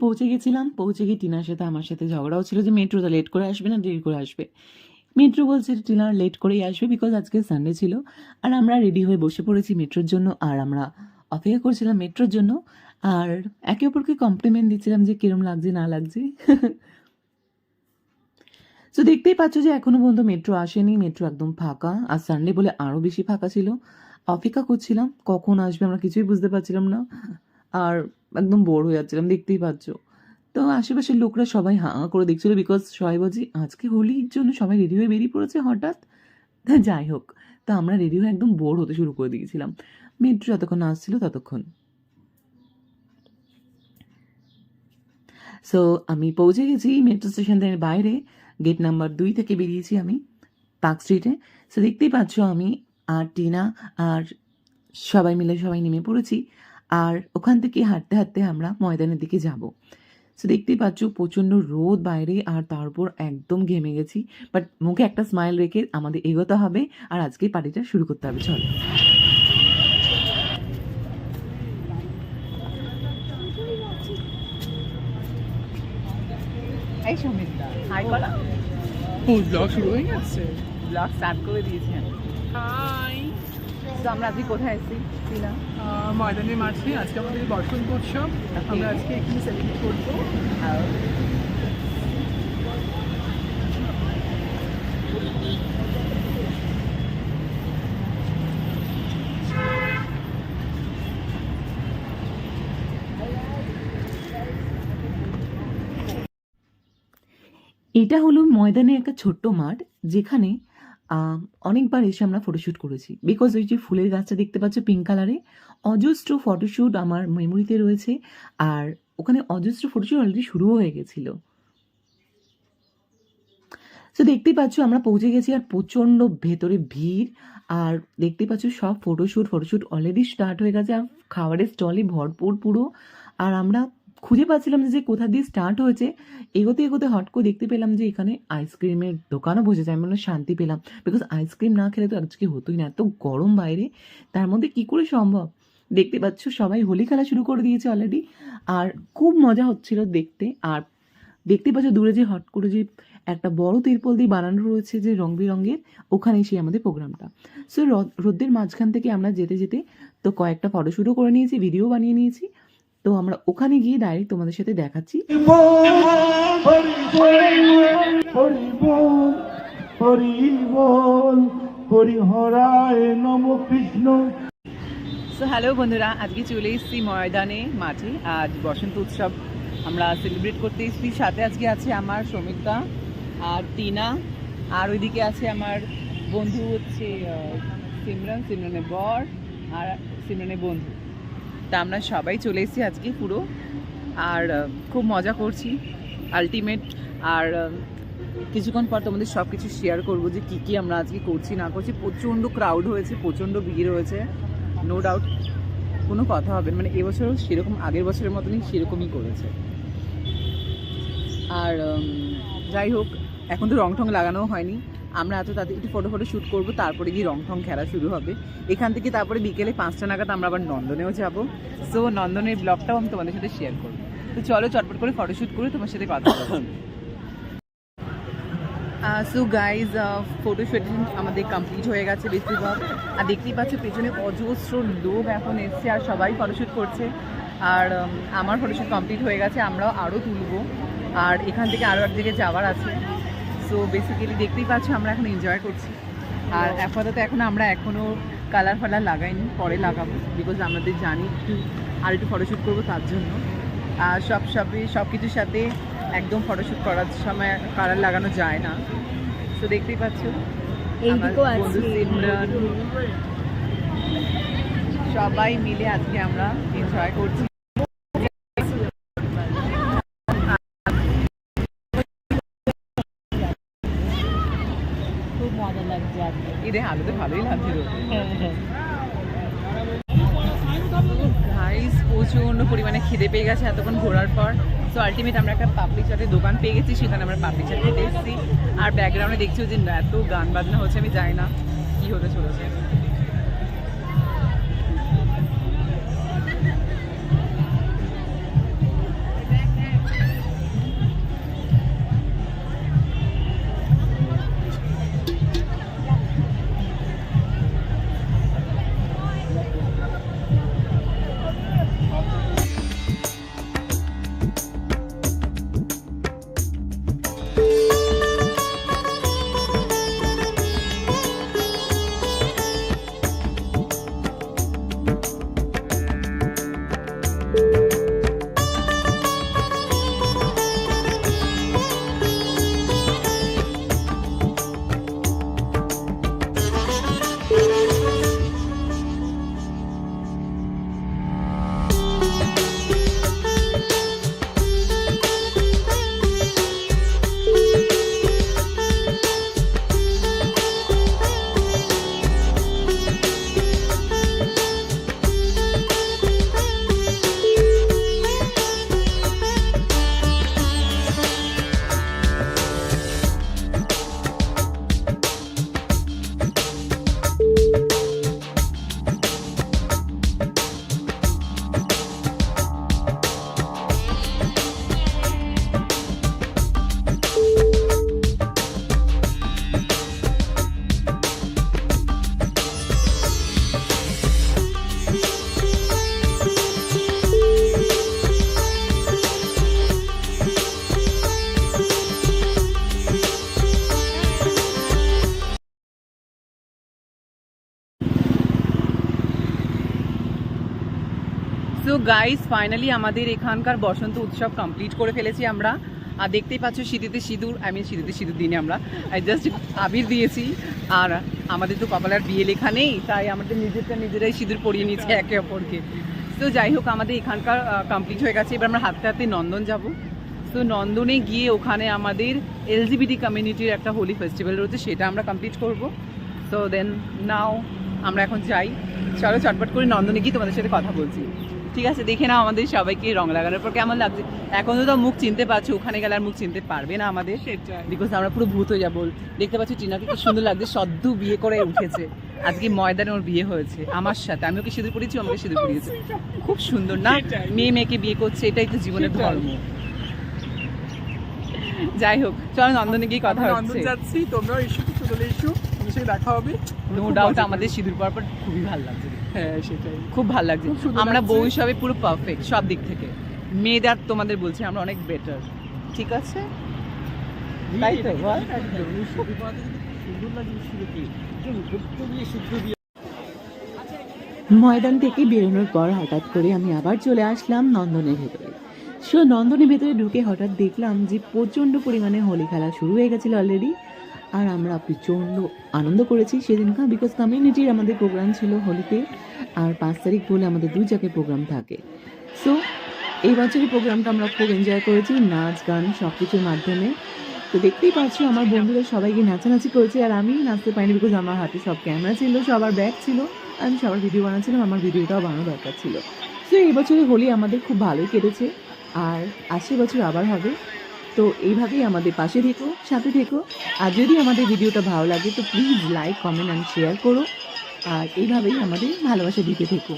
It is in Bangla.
মেট্রো পৌঁছে গেছিলাম, পৌঁছে গিয়ে টিনার সাথে আমার সাথে ঝগড়াও ছিল যে মেট্রোটা লেট করে আসবে না, দেরি করে আসবে। মেট্রো বলছে টিনা লেট করেই আসবে বিকজ আজকে সানডে ছিল। আর আমরা রেডি হয়ে বসে পড়েছি মেট্রোর জন্য, আর আমরা অপেক্ষা করছিলাম মেট্রোর জন্য। আর একে অপরকে কমপ্লিমেন্ট দিচ্ছিলাম যে কিরম লাগছে, না লাগছে। তো দেখতেই পাচ্ছ যে এখনও পর্যন্ত মেট্রো আসেনি, মেট্রো একদম ফাঁকা। আর সানডে বলে আরও বেশি ফাঁকা ছিল। অপেক্ষা করছিলাম, কখন আসবে আমরা কিছুই বুঝতে পারছিলাম না। আর একদম বোর হয়ে যাচ্ছিলাম, দেখতেই পাচ্ছ। তো আশেপাশের লোকরা সবাই হাঁ করে দেখছিল বিকজ সবাই বলছি, আজকে হোলির জন্য সবাই রেডি হয়ে বেরিয়ে পড়েছে হঠাৎ? যাই হোক, তা আমরা রেডি হয়ে একদম বোর হতে শুরু করে দিয়েছিলাম। মেট্রো যতক্ষণ আসছিল ততক্ষণ। সো আমি পৌঁছে গেছি মেট্রো স্টেশনের বাইরে গেট নাম্বার দুই থেকে বেরিয়েছি আমি পার্ক স্ট্রিটে সো দেখতেই পাচ্ছ আমি আর টিনা আর সবাই মিলে সবাই নেমে পড়েছি। আর ওখান থেকে হাঁটতে হাঁটতে আমরা ময়দানের দিকে যাব। সো দেখতেই পাচ্ছ প্রচণ্ড রোদ বাইরে আর তারপর একদম ঘেমে গেছি। বাট মুখে একটা স্মাইল রেখে আমাদের এগোতে হবে আর আজকে পার্টিটা শুরু করতে হবে চলো। এই সমিতা হাই কলা ব্লগ শুরু হয়ে গেছে। ব্লগ স্টার্ট করে দিয়েছি হাই তো আমরা আজকে কোথায় এসেছি টিনা? ময়দানের মাঠে আজকে আমাদের বসন্ত উৎসব। আমরা আজকে এখানে সেলিব্রেট করব। এটা হলো ময়দানে একটা ছোট্ট মাঠ যেখানে অনেকবার এসে আমরা ফটোশ্যুট করেছি। বিকজ ওই যে ফুলের গাছটা দেখতে পাচ্ছ পিঙ্ক কালারে অজস্র ফটোশ্যুট আমার মেমোরিতে রয়েছে। আর ওখানে অজস্র ফটোশ্যুট অলরেডি শুরুও হয়ে গেছিল। তো দেখতেই পাচ্ছ আমরা পৌঁছে গেছি আর প্রচণ্ড ভেতরে ভিড়। আর দেখতেই পাচ্ছ সব ফটোশ্যুট ফটোশ্যুট অলরেডি স্টার্ট হয়ে গেছে। আর খাবারের স্টলে ভরপুর পুরো। আর আমরা খুঁজে পাচ্ছিলাম যে কোথা দিয়ে স্টার্ট হয়েছে। এগোতে এগোতে হট করে দেখতে পেলাম যে এখানে আইসক্রিমের দোকানও বসেছে। আমি বললাম, শান্তি পেলাম। বিকজ আইসক্রিম না খেলে তো আজকে হতোই না। এত গরম বাইরে। তার মধ্যে কি করে সম্ভব? দেখতে পাচ্ছ, সবাই হোলি খেলা শুরু করে দিয়েছে অলরেডি আর খুব মজা হচ্ছিল দেখতে। আর দেখতে পাচ্ছ, দূরে যে হট করে যে একটা বড় তিরপল দিয়ে বানানো রয়েছে যে রং বেরঙের, ওখানেই সেই আমাদের প্রোগ্রামটা। সো রোদ্দের মাঝখান থেকে আমরা যেতে যেতে তো কয়েকটা ফটোশ্যুটও করে নিয়েছি ভিডিও বানিয়ে নিয়েছি। তো আমরা ওখানে গিয়ে ডাইরেক্ট তোমাদের সাথে দেখাচ্ছি। হরিহরায় নম কৃষ্ণ। সো হ্যালো বন্ধুরা। আজকে চলে এসেছি ময়দানে মাঠে। আজ বসন্ত উৎসব। আমরা সেলিব্রেট করতে এসেছি। সাথে আজকে আছে আমার শ্রমিকদা আর টিনা আর ওইদিকে আছে আমার বন্ধু হচ্ছে সিমরান। সিমরানের বর আর সিমরানের বন্ধু। তা আমরা সবাই চলে এসেছি আজকে পুরো। আর খুব মজা করছি। আলটিমেট আর কিছুক্ষণ পর তোমাদের সব কিছু শেয়ার করব যে কী কী আমরা আজকে করছি, না করছি। প্রচণ্ড ক্রাউড হয়েছে, প্রচণ্ড ভিড় হয়েছে। নো ডাউট কোনো কথা হবে। মানে এবছরও সেরকম, আগের বছরের মতনই সেরকমই করেছে। আর যাই হোক, এখন তো রং ঠং লাগানোও হয়নি। আমরা এত তাদের একটু ফটো ফটো শ্যুট করব, তারপরে গিয়ে রং ঠং খেলা শুরু হবে। এখান থেকে তারপরে বিকেলে পাঁচটা নাগাদ আমরা আবার নন্দনেও যাব। সো নন্দনের ব্লগটাও আমি তোমাদের সাথে শেয়ার করব। তো চলো চটপট করে ফটোশ্যুট করে তোমার সাথে কথা সো গাইজ ফটো শুটিং আমাদের কমপ্লিট হয়ে গেছে বেশিরভাগ। আর দেখতেই পাচ্ছ পেছনে অজস্র লোক এখন এসছে আর সবাই ফটোশ্যুট করছে। আর আমার ফটোশ্যুট কমপ্লিট হয়ে গেছে, আমরাও আরও তুলবো। আর এখান থেকে আরও এক জায়গায় যাওয়ার আছে। সো বেসিক্যালি দেখতেই পাচ্ছ আমরা এখন এনজয় করছি। আর আপাতত এখন আমরা এখনও কালার ফালার লাগাইনি পরে লাগাবো বিকজ আমাদের জানি একটু আর একটু ফটোশ্যুট করব তার জন্য। আর সব সবই সব কিছুর সাথে একদম ফটোশ্যুট করার সময় কালার লাগানো যায় না। তো দেখতেই পাচ্ছ সবাই মিলে আজকে আমরা এনজয় করছি। খুব মজা লাগছে আজকে এদের আলোতে ভালোই লাগছিল গাইস প্রচণ্ড পরিমাণে খিদে পেয়ে গেছে এতক্ষণ ঘোরার পর। সো আলটিমেট আমরা একটা পাপড়ি চাটের দোকান পেয়ে গেছি সেখানে আমরা পাপড়ি চাট খেতে এসেছি। আর ব্যাকগ্রাউন্ডে দেখছি যে এত গান বাজনা হচ্ছে আমি জানি না কি হতে চলেছে। সো গাইস ফাইনালি আমাদের এখানকার বসন্ত উৎসব কমপ্লিট করে ফেলেছি আমরা। আর দেখতেই পাচ্ছ শীতেতে সিঁদুর আই মিন শীতেতে সিঁদুর দিনে আমরা। জাস্ট আবির দিয়েছি। আর আমাদের তো কপালার বিয়ে লেখা নেই, তাই আমাদের নিজেরটা নিজেরাই সিঁদুর পরিয়ে নিয়েছে একে অপরকে। তো যাই হোক, আমাদের এখানকার কমপ্লিট হয়ে গেছে। এবার আমরা হাতে হাতে নন্দন যাব। তো নন্দনে গিয়ে ওখানে আমাদের এলজিবিটি কমিউনিটির একটা হোলি ফেস্টিভ্যাল রয়েছে, সেটা আমরা কমপ্লিট করব। সো দেন নাও আমরা এখন যাই। চলো, চটপট করে নন্দনে গিয়ে তোমাদের সাথে কথা বলছি। ঠিক আছে দেখে নাও আমাদের সবাইকে রং লাগানোর পর কেমন লাগছে। এখন তো মুখ চিনতে পারছ ওখানে গেলে আর মুখ চিনতে পারবে না আমাদের। বিকজ আমরা পুরো ভূত হয়ে যাব। দেখতে পাচ্ছি টিনাকে কি সুন্দর লাগছে সদ্য বিয়ে করে উঠেছে। আজকে ময়দানে ওর বিয়ে হয়েছে আমার সাথে। আমি ওকে সিঁদুর পড়িয়েছি আমাকে সিঁদুর পড়িয়েছে। খুব সুন্দর না? মেয়ে মেয়েকে বিয়ে করছে এটাই তো জীবনের। ধর্ম। যাই হোক চলো নন্দনে গিয়ে কথা হচ্ছে। যাচ্ছি তোমরাও এসো চলে এসো। তোমার দেখা হবে। নো ডাউট আমাদের। সিঁদুর পরার পর খুবই ভালো লাগছে। হ্যাঁ সেটাই। খুব ভালো লাগছে। আমরা। বউ হিসাবে পুরো পারফেক্ট সব দিক থেকে। মেয়েদের তোমাদের বলছি আমরা অনেক বেটার ঠিক আছে? তাই তো ময়দান থেকে বেরোনোর পর হঠাৎ করে আমি আবার চলে আসলাম নন্দনের ভেতরে। সো নন্দনের ভেতরে ঢুকে হঠাৎ দেখলাম যে প্রচণ্ড পরিমাণে হোলি খেলা শুরু হয়ে গেছিল অলরেডি আর আমরা প্রচণ্ড আনন্দ করেছি সেদিনকার বিকজ কমিউনিটির আমাদের প্রোগ্রাম ছিল হোলিতে, আর পাঁচ তারিখ বলে আমাদের দু জায়গায় প্রোগ্রাম থাকে। সো এই বছরের প্রোগ্রামটা আমরা খুব এনজয় করেছি, নাচ, গান সব কিছুর মাধ্যমে। তো দেখতেই পাচ্ছি, আমার বন্ধুরা সবাইকে নাচানাচি করেছে, আর আমি নাচতে পারিনি বিকজ আমার হাতে সব ক্যামেরা ছিল, সবার ব্যাগ ছিল, আমি সবার ভিডিও বানাচ্ছিলাম, আমার ভিডিওটাও বানানো দরকার ছিল। সো এই বছরের হোলি আমাদের খুব ভালোই কেটেছে, আর আশি বছর আবার হবে। তো এইভাবেই আমাদের পাশে থেকো, সাথে থেকো। আর যদি আমাদের ভিডিওটা ভালো লাগে, তো please like comment and share করো। আর এইভাবেই আমাদের ভালোবাসা দিতে থেকো।